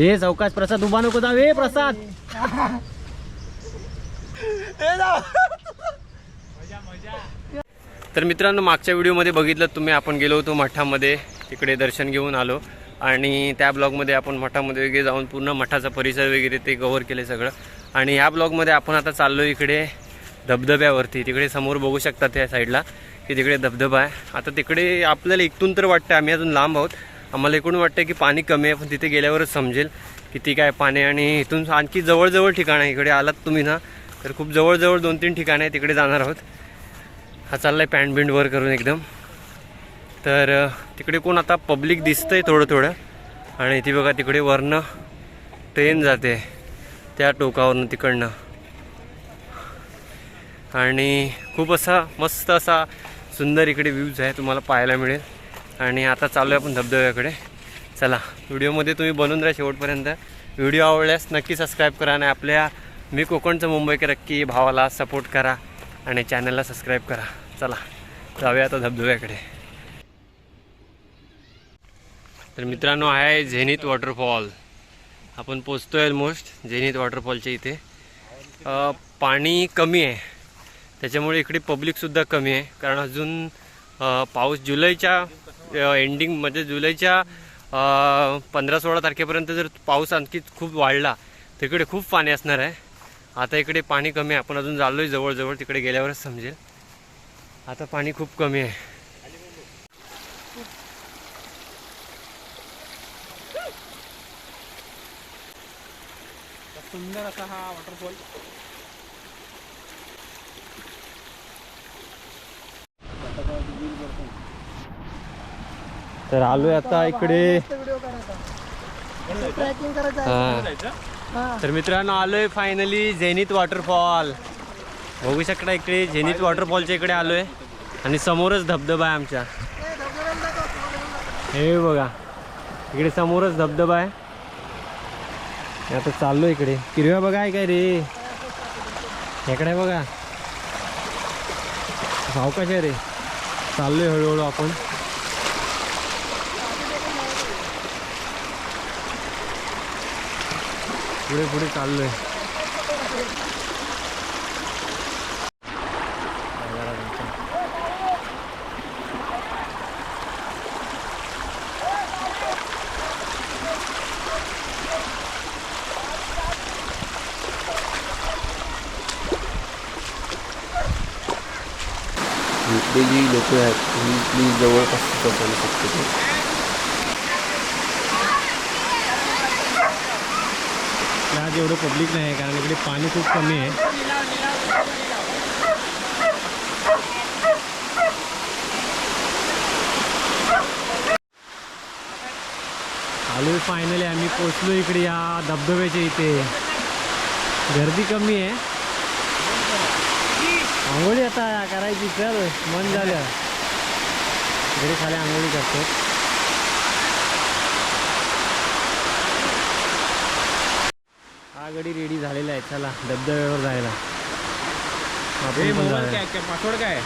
ए चौकाश प्रसाद उभा नको जाऊ ए प्रसाद. तर मित्रांनो मागच्या व्हिडिओमध्ये बघितलं तुम्ही आपण गेलो होतो मठामध्ये. तिकडे दर्शन घेऊन आलो. आणि त्या ब्लॉगमध्ये आपण मठामध्ये वगैरे जाऊन पूर्ण मठाचा परिसर वगैरे ते कव्हर केले सगळं. आणि ह्या ब्लॉगमध्ये आपण आता चाललो इकडे धबधब्यावरती. तिकडे समोर बघू शकता त्या साईडला की तिकडे धबधबा आहे. आता तिकडे आपल्याला इकडून तर वाटतं आम्ही अजून लांब आहोत. आम्हाला इकडून वाटतं की पाणी कमी आहे पण तिथे गेल्यावरच समजेल किती काय पाणी आणि इथून आणखी जवळजवळ ठिकाण आहे. इकडे आलात तुम्ही ना तर खूप जवळजवळ दोन तीन ठिकाणं आहे तिकडे जाणार आहोत. हा चाललाय पॅन्ट बिंड वर करून एकदम. तर तिकडे कोण आता पब्लिक दिसतंय थोडं थोडं. आणि ती बघा तिकडे वरनं ट्रेन जाते त्या टोकावरनं तिकडनं. आणि खूप असा मस्त असा सुंदर इकडे व्ह्यूज आहे तुम्हाला पाहायला मिळेल. आणि आता चालू आहे आपण धबधब्याकडे. चला व्हिडिओमध्ये तुम्ही बनून राहा शेवटपर्यंत. व्हिडिओ आवडल्यास नक्की सबस्क्राईब करा आणि आपल्या मी कोकणचं मुंबईकर की भावाला सपोर्ट करा आणि चॅनलला सबस्क्राईब करा. चला जाऊया आता धबधब्याकडे. तर मित्रांनो आहे झेनित वॉटरफॉल आपण पोचतोय ऑलमोस्ट झेनित वॉटरफॉलच्या इथे. पाणी कमी आहे. त्याच्यामुळे इकडे पब्लिकसुद्धा कमी आहे. कारण अजून पाऊस जुलैच्या एंडिंग म्हणजे जुलैच्या पंधरा सोळा तारखेपर्यंत जर पाऊस आणखी खूप वाढला तर इकडे खूप पाणी असणार आहे. आता इकडे पाणी कमी आहे. आपण अजून चाललो आहे जवळजवळ तिकडे गेल्यावरच समजेल. आता पाणी खूप कमी आहे. सुंदर असा हा वॉटरफॉल तर आलोय आता इकडे. हा. तर मित्रांनो आलोय फायनली झेनित वॉटरफॉल बघू शकता इकडे झेनित वॉटरफॉलच्या इकडे आलोय. आणि समोरच धबधबा आहे आमच्या. हे बघा. इकडे समोरच धबधबा आहे. आता चाललो इकडे. किरव्या बघा आहे काय रे. इकडे बघा. सावकाश आहे रे. चाललोय हळूहळू आपण. पुढे पुढे चाललोय. इथले जी लोक आहेत तुम्ही प्लीज जवळपास सुद्धा बसवू शकतो. आज एवढं पब्लिक नाही कारण इकडे पाणी खूप कमी आहे. आलो फायनली आम्ही पोचलो इकडे या धबधब्याच्या इथे. गर्दी कमी आहे. आंघोळी आता करायची चल मन झालं. इकडे खाली आंघोळी करतो हा गडी रेडी झालेला आहे चला धबधब्यावर जायला. आपण पण जाऊया. काय काय पासवर्ड काय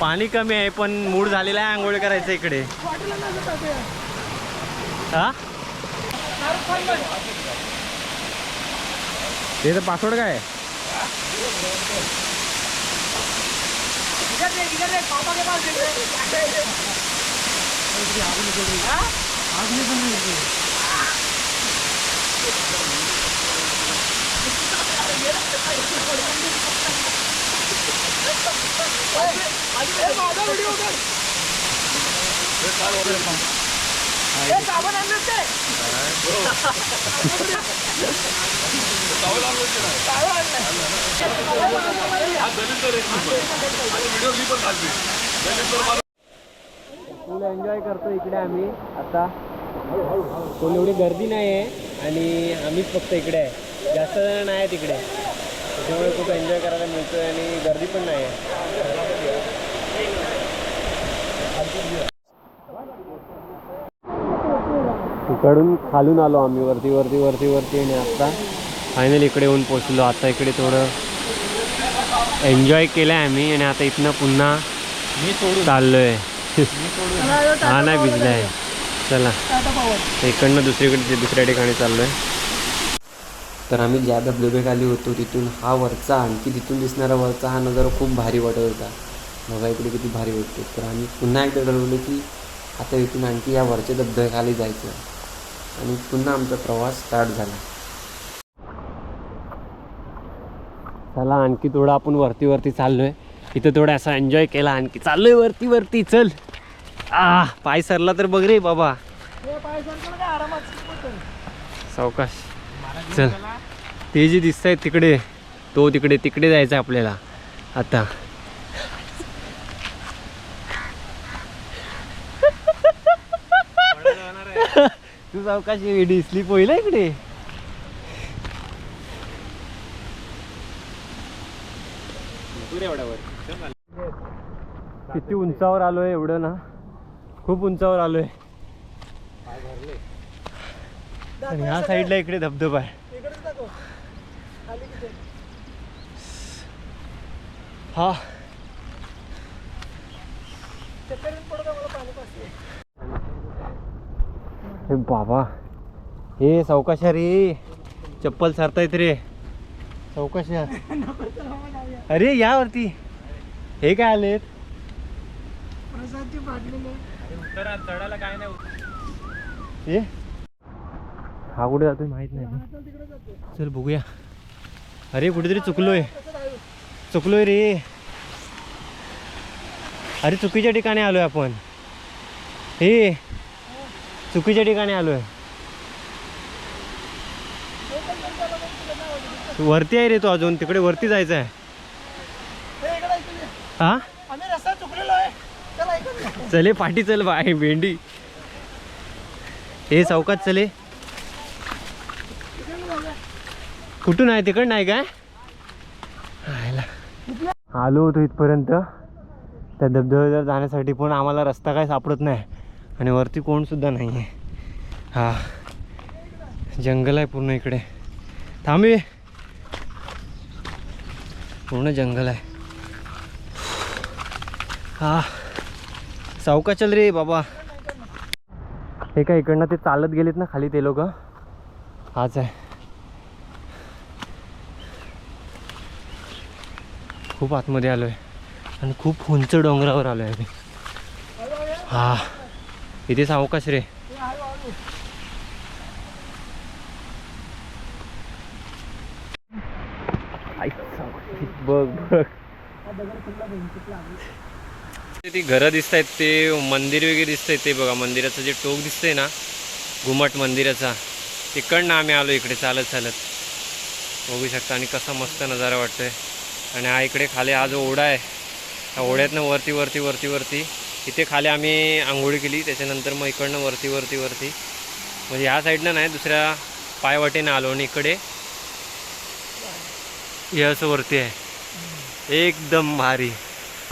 पाणी कमी आहे पण मूड झालेला आहे आंघोळ करायचं इकडे. हा? त्याचं पासवर्ड काय? आहे? फुल एन्जॉय करतो इकडे आम्ही. आता कोण एवढी गर्दी नाही आहे आणि आम्हीच फक्त इकडे आहे. जास्त जण नाही आहेत इकडे. त्याच्यामुळे खूप एन्जॉय करायला मिळतोय आणि गर्दी पण नाही आहे इकडून खालून आलो आम्ही. वरती वरती वरती वरती आणि आता फायनल इकडे येऊन पोचलो आता इकडे थोडं एन्जॉय केलं आहे आम्ही आणि आता इथनं पुन्हा मी सोडून. मी सोडून. हा नाही भिजलाय. चला. टाटा पावर इकडनं दुसरीकडे दुसऱ्या ठिकाणी चाललोय. तर आम्ही ज्या धबधब्याखाली होतो तिथून हा वरचा आणखी तिथून दिसणारा वरचा हा नजारा खूप भारी वाटत होता. बघा इकडे किती भारी वाटते तर आम्ही पुन्हा एकदा ठरवलं की आता इथून आणखी या वरच्या धबधब्याखाली जायचं. आणि पुन्हा आमचा प्रवास स्टार्ट झाला. चला आणखी थोडं आपण वरती वरती चाललोय. इथं थोडं असा एन्जॉय केला आणखी. चाललोय वरती वरती चल. आ पाय सरला तर बघ रे बाबा. सावकाश. चल. ते जे दिसत आहेत तिकडे तो तिकडे तिकडे जायचं आहे आपल्याला. आता. तू सावकाश दिसली पहिलं इकडे? किती उंचावर आलोय एवढं ना? खूप उंचावर आलोय. आणि ह्या साईडला इकडे धबधबा आहे. हा. बाबा हे सावकाशा रे चप्पल सारतायत रे. सावकाशा अरे या. वरती हे काय आलेत? चढायला काय नाही हे हा कुठे जातोय माहीत नाही चल बघूया. अरे कुठेतरी चुकलोय? चुकलोय रे. अरे चुकीच्या ठिकाणी आलोय आपण. हे चुकीच्या ठिकाणी आलोय. वरती आहे रे तो अजून तिकडे वरती जायचं आहे. हे चल पाठी चल बाय भेंडी. हे चौकात चले. कुठून आहे? तिकड नाही काय. आलो होतो इथपर्यंत. त्या धबधब्यावर जाण्यासाठी पण आम्हाला रस्ता काय सापडत नाही. आणि वरती कोण सुद्धा नाही आहे हा. जंगल आहे पूर्ण इकडे. थांबे. पूर्ण जंगल आहे. हा. सावका चल रे बाबा. हे काय इकडनं ते चालत गेलेत ना खाली ते लोक? हाच आहे. खूप आतमध्ये आलो आहे आणि खूप उंच डोंगरावर आलो आहे हा. इथे सावकाश रे हे आहे वाळू. बघ बघ. ती घरं दिसत आहेत ते मंदिर वगैरे दिसतंय ते बघा. मंदिराचं जे टोक दिसतंय ना घुमट मंदिराचा तिकडनं आम्ही आलो इकडे चालत चालत. बघू शकता आणि कसा मस्त नजारा वाटतोय. आणि हा इकडे खाली हा जो ओढा आहे त्या ओढ्यातनं वरती वरती वरती वरती इथे खाली आम्ही आंघोळी केली. त्याच्यानंतर मग इकडनं वरती वरती वरती. म्हणजे ह्या साईडनं नाही दुसऱ्या पायवाटेनं आलो आणि इकडे. हे असं वरती आहे. एकदम भारी.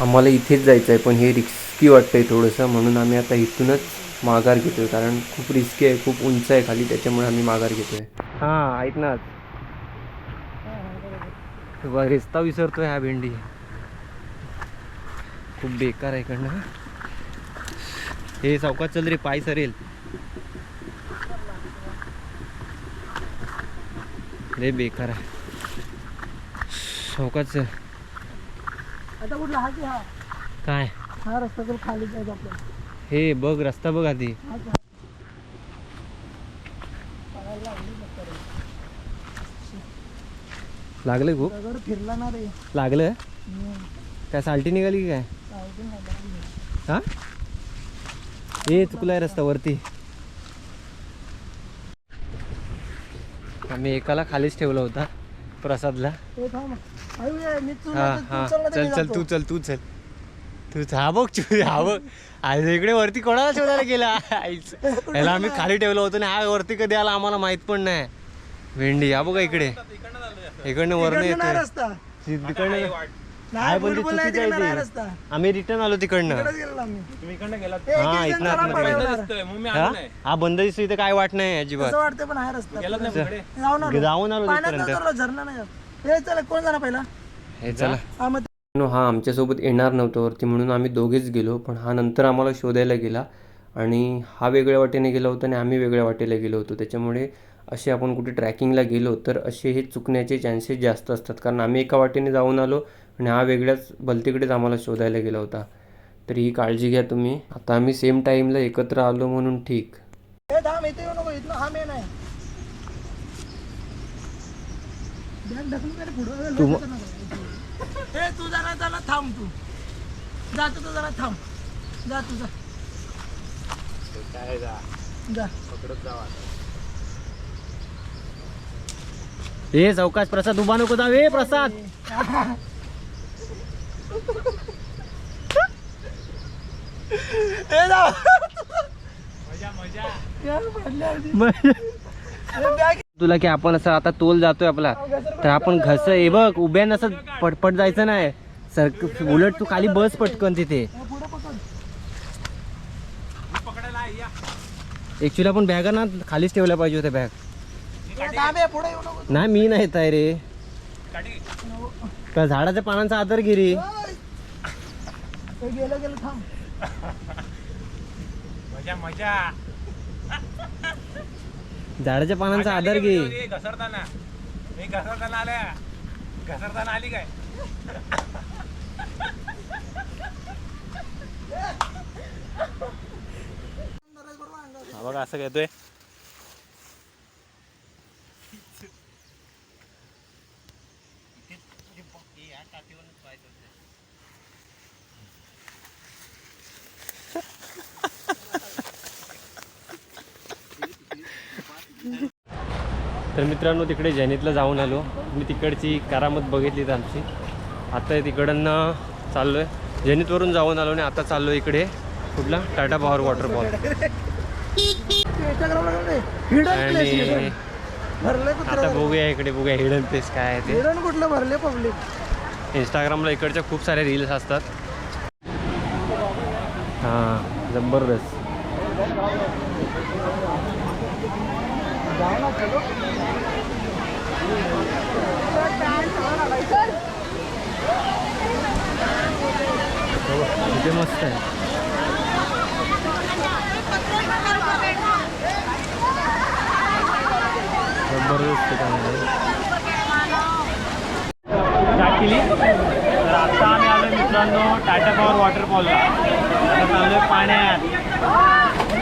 आम्हाला इथेच जायचं आहे पण हे रिस्की वाटतंय थोडंसं म्हणून आम्ही आता इथूनच माघार घेतोय कारण खूप रिस्की आहे खूप उंच आहे खाली त्याच्यामुळे आम्ही माघार घेतोय. हां ऐक ना. रिस्ता विसरतोय हा भेंडी. खूप बेकार आहे इकडनं. हे चौकात चल रे पाय सरेल. लय बेकार आहे. चौकात चल. आता कुठला? हा की हा? काय? हा रस्ता तर खाली जायचं आपल्याला हे बघ रस्ता बघ आधी. हा की हा. पळायला लागली मस्त रे. लागलं खूप दगड फिरला ना रे. लागलं? हम्म. काय साल्टी निघाली की काय? चालते ना, लागली. हा? हे चुकलाय रस्ता वरती. आम्ही एकाला खालीच ठेवला होता. प्रसादला? हे चल चल. तू चल तू चल. तू हा बघ चु- हा बघ. आज इकडे वरती कोणाला शोधायला गेला? आईच ह्याला आम्ही खाली ठेवलं होतं आणि हा वरती कधी आला आम्हाला माहीत पण नाही. भेंडी हा बघा इकडे. इकडनं येतोय. रस्ता. तिकडनं नाही पण ते चुकीचं आहे ते. आम्ही रिटर्न आलो तिकडनं. तुम्ही इकडनं गेलात. हा, इथनं आतमध्ये. दिसतोय मग मी हा? आलो नाही. हा बंद दिसतो इथे काय वाट नाही अजिबात. असं वाटतं पण आहे रस्ता. गेलात नाही पुढे? जाऊन आलो. जाऊन आलो पाण्यात तिथपर्यंत. नव्हतं झरणा नाही जात. हे चला कोण जाणार पहिला? हे चला. हा मग नो हा आमच्यासोबत येणार नव्हतं वरती म्हणून आम्ही दोघेच गेलो पण हा नंतर आम्हाला शोधायला गेला. आणि हा वेगळ्या वाटेने गेला होता आणि आम्ही वेगळ्या वाटेला गेलो होतो. त्याच्यामुळे असे आपण कुठे ट्रॅकिंगला गेलो तर असे हे चुकण्याचे चान्सेस जास्त असतात. कारण आम्ही एका वाटेने जाऊन आलो आणि हा वेगळ्याच भलतीकडेच आम्हाला शोधायला गेला होता. तर ही काळजी घ्या तुम्ही. आता आम्ही सेम टाईमला एकत्र आलो म्हणून ठीक. हे थांब हा तू जरा जरा थांब तू. जा तू जरा थांब. जा तू जा. जा. ए चौकाश प्रसाद उभा नको ए प्रसाद ए जा मजा मजा क्या पडल्या आधी. अरे, बॅग तुला की आपण असं आता तोल जातोय आपला. तर आपण घस हे बघ उभ्यानं असं पटपट जायचं नाही. सर उलट तू खाली बस पटकन तिथे. पुढं पकड पकडायला आहे, या. ऍक्च्युली आपण बॅगा ना खालीच ठेवल्या पाहिजे होत्या बॅग. नाही मी नाही येत आहे. रे त्या झाडाच्या पानांचा आदर गिरी. गेलं गेलं थांब. मजा मजा. झाडाच्या पानांचा आदर घे ए, घसरताना. मी घसरताना आल्या. घसरताना आली काय? हा बघा असं घेतोय तर मित्रांनो तिकडे जैनीतला जाऊन आलो. मी तिकडची करामत बघितली आमची. आता तिकडनं चाललो आहे जैनीतवरून जाऊन आलो आणि आता चाललो इकडे. कुठला? Tata power waterfall. बॉल आणि आता बघूया इकडे बघूया हिडन प्लेस काय आहे ते. हिडन कुठलं भरले पब्लिक इंस्टाग्रामला इकडच्या खूप सारे रील्स असतात. हां जबरदस्त. इथे मस्त आहे. जबरदस्त ठिकाण आहे तर आता आम्ही आलो मित्रांनो टाटा पॉवर वॉटरफॉलला आता पाण्यात.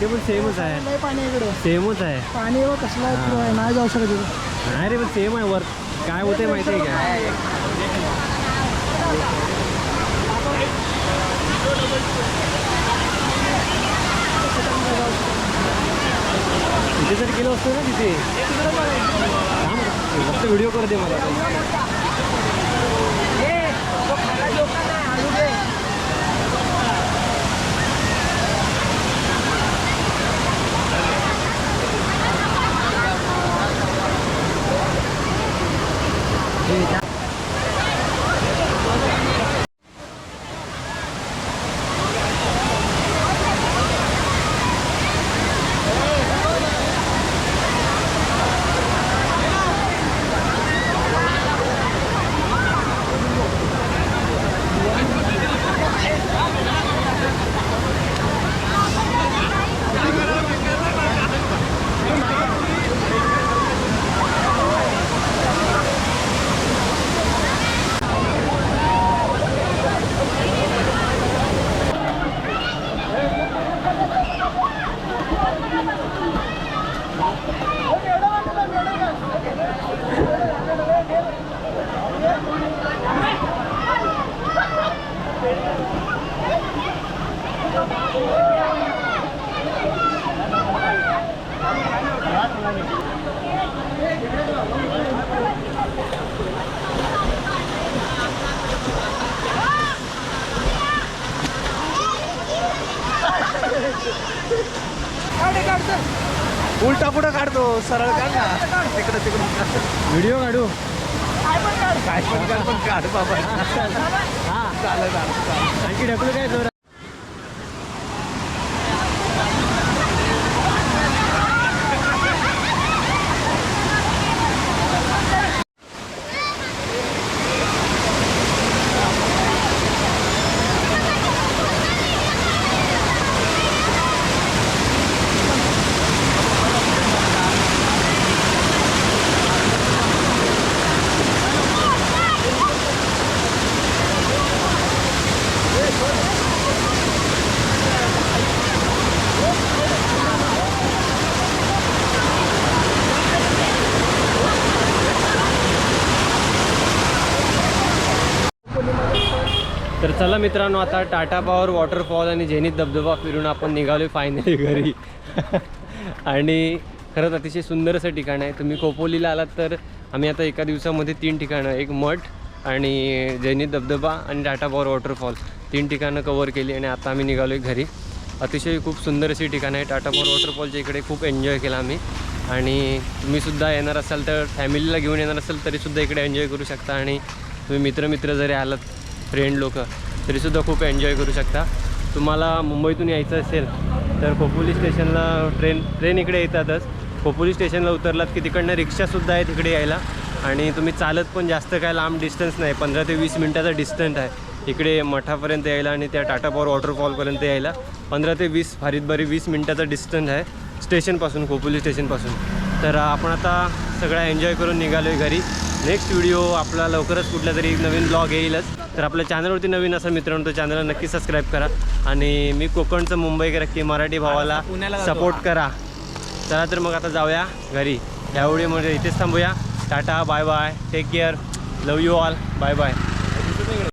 ते पण सेमच आहे. लय पाणी आहे इकडे. सेमच आहे. पाणी एवढं कसलं आहे नाही जाऊ शकत इकडे. नाही रे पण सेम आहे वर. काय होते माहिती आहे का? तिथे जर गेलो असतो ना तिथे. थांब, फक्त व्हिडिओ कर दे मला. उलटा पुढं काढतो? सरळ काढ ना. तिकडं तिकडं. व्हिडिओ काढू. काय पण काढ. पण बाबा हा चालेल चालेल. आणखी ढकलू काय जोरात तर चला मित्रांनो आता टाटा पॉवर वॉटरफॉल आणि झेनित धबधबा फिरून आपण निघालो फायनली घरी. आणि खरंच अतिशय सुंदर असं ठिकाण आहे. तुम्ही खोपोलीला आलात तर आम्ही आता एका दिवसामध्ये तीन ठिकाणं एक मठ आणि जैनित धबधबा आणि टाटा पॉवर वॉटरफॉल. तीन ठिकाणं कवर केली आणि आता आम्ही निघालो आहे घरी. अतिशय खूप सुंदर अशी ठिकाणं आहे टाटा पॉवर वॉटरफॉलच्या इकडे खूप एन्जॉय केला आम्ही. आणि तुम्हीसुद्धा येणार असाल तर फॅमिलीला घेऊन येणार असाल तरीसुद्धा इकडे एन्जॉय करू शकता. आणि तुम्ही मित्र मित्र जरी आलात फ्रेंड लोक तरीसुद्धा खूप एन्जॉय करू शकता. तुम्हाला मुंबईतून यायचं असेल तर खोपोली स्टेशनला ट्रेन ट्रेन इकडे येतातच. खोपोली स्टेशनला उतरलात की तिकडनं रिक्षासुद्धा आहे तिकडे यायला. आणि तुम्ही चालत पण जास्त काय लांब डिस्टन्स नाही पंधरा ते वीस मिनटाचा डिस्टन्स आहे. इकडे मठापर्यंत यायला आणि त्या टाटा पॉवर वॉटरफॉलपर्यंत यायला. पंधरा ते वीस भारीतभारी वीस मिनटाचा डिस्टन्स आहे स्टेशनपासून खोपोली स्टेशनपासून. तर आपण आता सगळा एन्जॉय करून निघालो आहे घरी. नेक्स्ट व्हिडिओ आपला लवकरच कुठला तरी नवीन ब्लॉग येईलच. तर आपल्या चॅनलवरती नवीन असेल मित्रांनो तर चॅनलला नक्की सबस्क्राईब करा. आणि मी कोकणचं मुंबईकर की मराठी भावाला. सपोर्ट करा. चला तर मग आता जाऊया घरी. ह्या व्हिडिओमध्ये इथेच थांबूया. Tata bye bye take care love you all bye bye